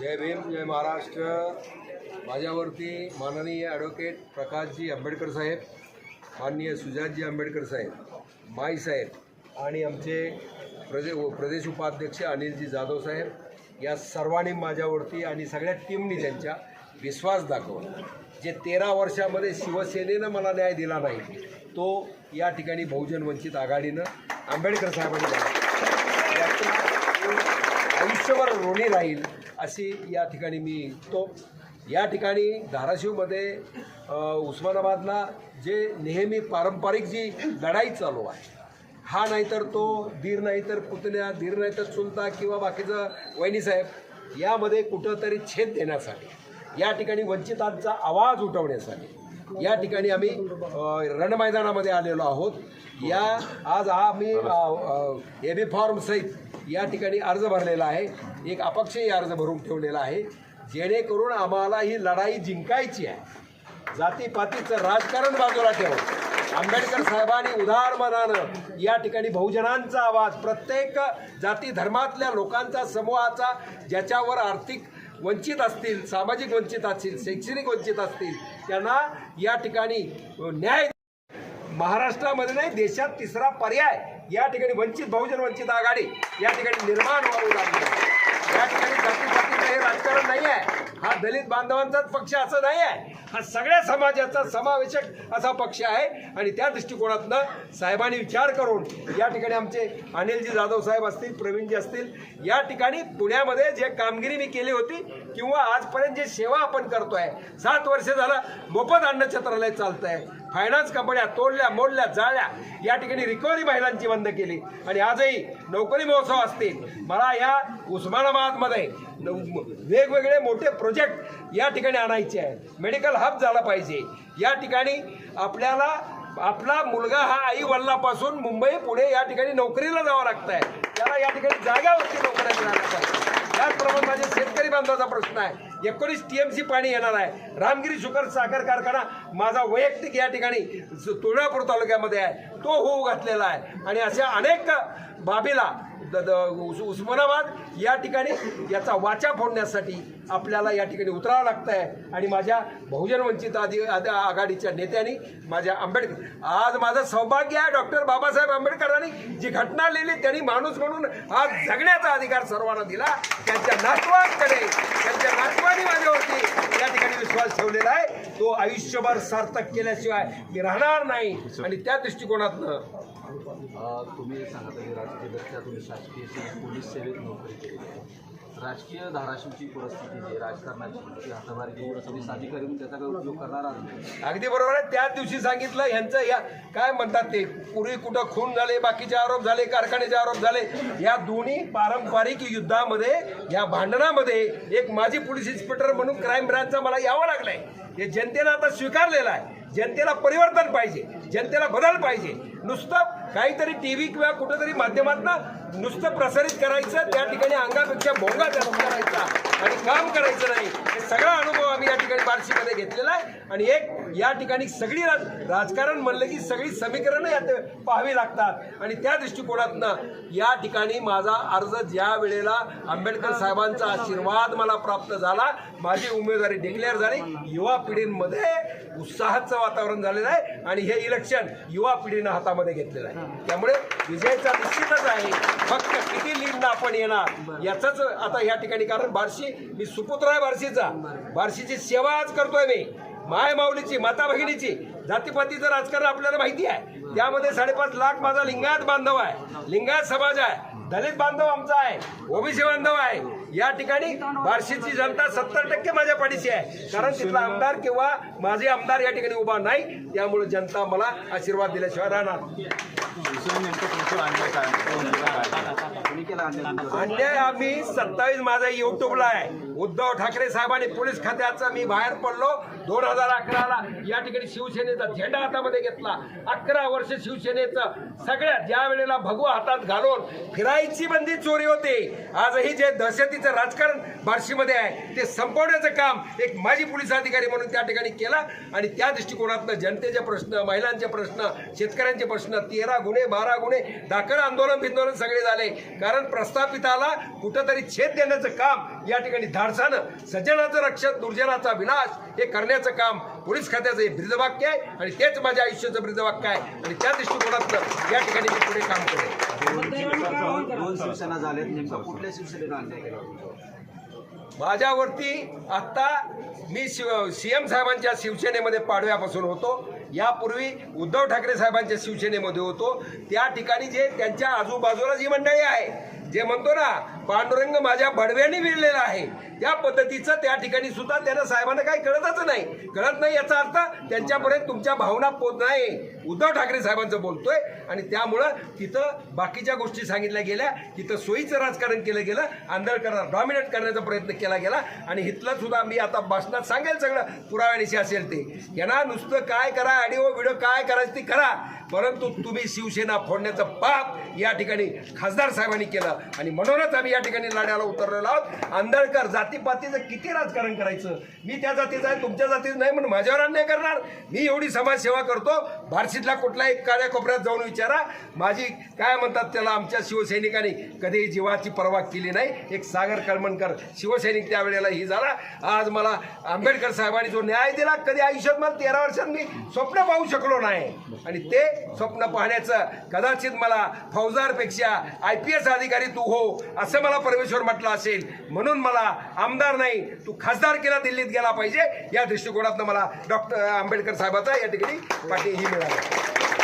जय भीम जय महाराष्ट्र. माझ्यावरती माननीय ॲडव्होकेट प्रकाशजी आंबेडकर साहेब माननीय सुजातजी आंबेडकर साहेब माई साहेब आणि आमचे प्रदे प्रदेश उपाध्यक्ष अनिलजी जाधव साहेब या सर्वांनी माझ्यावरती आणि सगळ्या टीमनी त्यांच्या विश्वास दाखवला जे तेरा वर्षामध्ये शिवसेनेनं मला न्याय दिला नाही तो या ठिकाणी बहुजन वंचित आघाडीनं आंबेडकर साहेबांनी दिला. आयुष्यभर ऋणी राहील अशी या ठिकाणी मी तो या ठिकाणी धाराशिवमध्ये उस्मानाबादला जे नेहमी पारंपरिक जी लढाई चालू आहे हा नाहीतर तो धीर नाही तर पुतण्या धीर नाहीतर चुलता किंवा बाकीचं वहिनीसाहेब यामध्ये कुठंतरी छेद देण्यासाठी या ठिकाणी वंचितांचा आवाज उठवण्यासाठी. या ठिकाणी आम्ही रणमैदानामध्ये आलेलो आहोत. या आज हा आम्ही ए बी फॉर्म सहित या ठिकाणी अर्ज भरलेला आहे. एक अपक्षही अर्ज भरून ठेवलेला आहे. जेणेकरून आम्हाला ही लढाई जिंकायची आहे. जातीपातीचं राजकारण बाजूला ठेवून. आंबेडकर साहेबांनी उदार मनानं या ठिकाणी बहुजनांचा आवाज प्रत्येक जाती धर्मातल्या लोकांचा समूहाचा ज्याच्यावर आर्थिक वंचित असतील सामाजिक वंचित असतील शैक्षणिक वंचित असतील त्यांना या ठिकाणी न्याय महाराष्ट्रामध्ये नाही देशात तिसरा पर्याय. या ठिकाणी वंचित बहुजन वंचित आघाडी या ठिकाणी निर्माण व्हावं लागली या ठिकाणी जातीपातीचं हे राजकारण नाही आहे हा दलित बांधवांचाच पक्ष असं नाही आहे. हा सगळ्या समाजाचा समावेशक असा पक्ष आहे. आणि त्या दृष्टिकोनातनं साहेबांनी विचार करून या ठिकाणी आमचे अनिलजी जाधव साहेब असतील प्रवीणजी असतील या ठिकाणी पुण्यामध्ये जे कामगिरी मी केली होती किंवा आजपर्यंत जे सेवा आपण करतोय सात वर्ष झालं मोफत अन्नछत्रालय चालत आहे फायनान्स कंपन्या तोडल्या मोडल्या जाळल्या. या ठिकाणी रिकव्हरी महिलांची बंद केली. आणि आजही नोकरी महोत्सव असतील. मला या उस्मानाबादमध्ये वेगवेगळे मोठे प्रोजेक्ट या ठिकाणी आणायचे आहेत. मेडिकल हब झाला पाहिजे. या ठिकाणी आपल्याला आपला मुलगा हा आई वडिलापासून मुंबई पुणे या ठिकाणी नोकरीला जावं लागतं आहे त्याला या ठिकाणी जाग्यावरती नोकऱ्या मिळाल्या त्याचप्रमाणे माझे शेतकरी बांधवाचा प्रश्न आहे. एकोणीस टी एम सी पाणी येणार आहे. रामगिरी शुगर साखर कारखाना माझा वैयक्तिक या ठिकाणी तुळजापूर तालुक्यामध्ये आहे तो होऊ घातलेला आहे. आणि अशा अनेक बाबीला द- द- उस- उस्मानाबाद या ठिकाणी याचा वाचा फोडण्यासाठी आपल्याला या ठिकाणी उतरावं लागतं आहे आणि माझ्या बहुजन वंचित आधी आघाडीच्या नेत्यांनी माझ्या आंबेडकर आज माझं सौभाग्य आहे डॉक्टर बाबासाहेब आंबेडकरांनी जी घटना लिहिली त्यांनी माणूस म्हणून आज जगण्याचा अधिकार सर्वांना दिला. त्यांच्या नातवांकडे त्यांच्या नातवांनी माझ्यावरती या ठिकाणी विश्वास ठेवलेला आहे. तो आयुष्यभर सार्थक केल्याशिवाय मी राहणार नाही. आणि त्या दृष्टिकोनातनं तुम्ही सांगत आहे राजकीयदृष्ट्या तुम्ही शासकीय सेवेत पोलीस सेवेत नोकरी केली राजकीय धाराशिवची परिस्थिती जी राजकारणाची ती घेऊन तुम्ही अधिकारी म्हणून त्याचा काही उपयोग करणार अगदी बरोबर आहे. त्याच दिवशी सांगितलं यांचं या काय म्हणतात ते? पूर्वी कुठं खून झाले बाकीचे आरोप झाले कारखान्याचे आरोप झाले या दोन्ही पारंपरिक युद्धामध्ये या भांडणामध्ये एक माजी पोलीस इन्स्पेक्टर म्हणून क्राईम ब्रांचचा मला यावं लागलंय. हे जनतेनं आता स्वीकारलेलं आहे. जनतेला परिवर्तन पाहिजे. जनतेला बदल पाहिजे. नुसतं काहीतरी टी व्ही किंवा कुठंतरी माध्यमातनं नुसतं प्रसारित करायचं त्या ठिकाणी अंगापेक्षा भोंगा करायचा आणि काम करायचं नाही. हे सगळा अनुभव आम्ही या ठिकाणी बार्शीमध्ये घेतलेला आहे. आणि एक या ठिकाणी सगळी राज राजकारण म्हणलं की सगळी समीकरणं यात पाहावी लागतात. आणि त्या दृष्टिकोनातनं या ठिकाणी माझा अर्ज ज्या वेळेला आंबेडकर साहेबांचा आशीर्वाद मला प्राप्त झाला माझी उमेदवारी डिक्लेअर झाली युवा पिढींमध्ये उत्साहाचं वातावरण झालेलं आहे आणि हे इलेक्शन युवा पिढीनं हातामध्ये घेतलेलं आहे. त्यामुळे विजयाचा निश्चितच आहे. फक्त किती लीडनं आपण येणार याचंच आता या ठिकाणी कारण बार्शी मी सुपुत्र आहे बार्शीचा. बार्शीची सेवा आज करतोय मी. माय माऊलीची माता भगिनीची. जातीपातीचं राजकारण आपल्याला माहिती आहे. त्यामध्ये साडेपाच लाख माझा लिंगायत बांधव आहे. लिंगायत समाज आहे. दलित बांधव आमचा आहे. ओबीसी बांधव आहे. या ठिकाणी बार्शीची जनता सत्तर टक्के माझ्या पाठीशी आहे. कारण तिथला आमदार किंवा माझे आमदार या ठिकाणी उभा नाही. त्यामुळे जनता मला आशीर्वाद दिल्याशिवाय राहणार अन्याय आम्ही सत्तावीस माझा युट्यूबला आहे. उद्धव ठाकरे साहेबांनी पोलीस खात्याचा मी बाहेर पडलो. दोन हजार अकराला या ठिकाणी शिवसेनेचा झेंडा हातामध्ये घेतला. अकरा वर्ष शिवसेनेचं सगळ्यात ज्या वेळेला भगवा हातात घालून फिरायची बंदी चोरी होते आजही जे दहशतीचं राजकारण बार्शीमध्ये आहे ते संपवण्याचं काम एक माजी पोलीस अधिकारी म्हणून त्या ठिकाणी केला. आणि त्या दृष्टिकोनातनं जनतेचे प्रश्न महिलांचे प्रश्न शेतकऱ्यांचे प्रश्न तेरा गुन्हे बारा गुन्हे दाखल आंदोलन बिंदोलन सगळे झाले. कारण प्रस्थापिताला कुठंतरी छेद देण्याचं काम या ठिकाणी धाडसानं सज्जनाचं रक्षण दुर्जनाचा विनाश हे करण्याचं काम पोलीस खात्याचं हे ब्रीदवाक्य आहे आणि तेच माझ्या आयुष्याचं ब्रीदवाक्य आहे. आणि त्या दृष्टिकोनातनं या ठिकाणी मी पुढे काम करेन. दोन शिवसेना झाल्यात नेमका कुठल्या शिवसेनेनं अन्याय केला? तुमच्यावर? माझ्यावरती आत्ता मी शिव सी एम साहेबांच्या शिवसेनेमध्ये पाडव्यापासून होतो. यापूर्वी उद्धव ठाकरे साहेबांच्या शिवसेनेमध्ये होतो. त्या ठिकाणी जे त्यांच्या आजूबाजूला जी मंडळी आहे जे म्हणतो ना पांडुरंग माझ्या बडव्याने विरलेला आहे त्या पद्धतीचं त्या ठिकाणी सुद्धा त्यांना साहेबांना काही कळतच नाही. कळत नाही याचा अर्थ त्यांच्यापर्यंत तुमच्या भावना पोच नाही उद्धव ठाकरे साहेबांचं बोलतोय. आणि त्यामुळं तिथं बाकीच्या गोष्टी सांगितल्या गेल्या. तिथं सोयीचं राजकारण केलं गेलं. आंधळकरांना डॉमिनेट करण्याचा प्रयत्न केला गेला. आणि इथलं सुद्धा मी आता भाषणात सांगेल सगळं. पुराव्यानिशी असेल ते. यांना नुसतं काय करा ऑडिओ व्हिडिओ काय करायचं ते करा. परंतु तुम्ही शिवसेना फोडण्याचं पाप या ठिकाणी खासदार साहेबांनी केलं. आणि म्हणूनच आम्ही या ठिकाणी लढ्याला उतरलेलो आहोत. आंधळकर जातीपातीचं किती राजकारण करायचं? मी त्या जातीचं आहे तुमच्या जातीचं नाही म्हणून माझ्यावर अन्याय करणार? मी एवढी समाजसेवा करतो. बार्शीतल्या कुठल्याही काळ्या कोपऱ्यात जाऊन विचारा. माझी काय म्हणतात त्याला आमच्या शिवसैनिकांनी कधी जीवाची पर्वा केली नाही? एक सागर कळमणकर शिवसैनिक त्यावेळेला ही झाला. आज मला आंबेडकर साहेबांनी जो न्याय दिला कधी आयुष्यात मला तेरा वर्षात मी स्वप्न पाहू शकलो नाही. आणि ते स्वप्न पाहण्याचं कदाचित मला फौजदारपेक्षा आय पी एस अधिकारी तू हो असं मला परमेश्वर म्हटलं असेल. म्हणून मला आमदार नाही तू खासदार केला दिल्लीत गेला पाहिजे. या दृष्टिकोनातनं मला डॉक्टर आंबेडकर साहेबाचा या ठिकाणी पाठी ही मिळाली.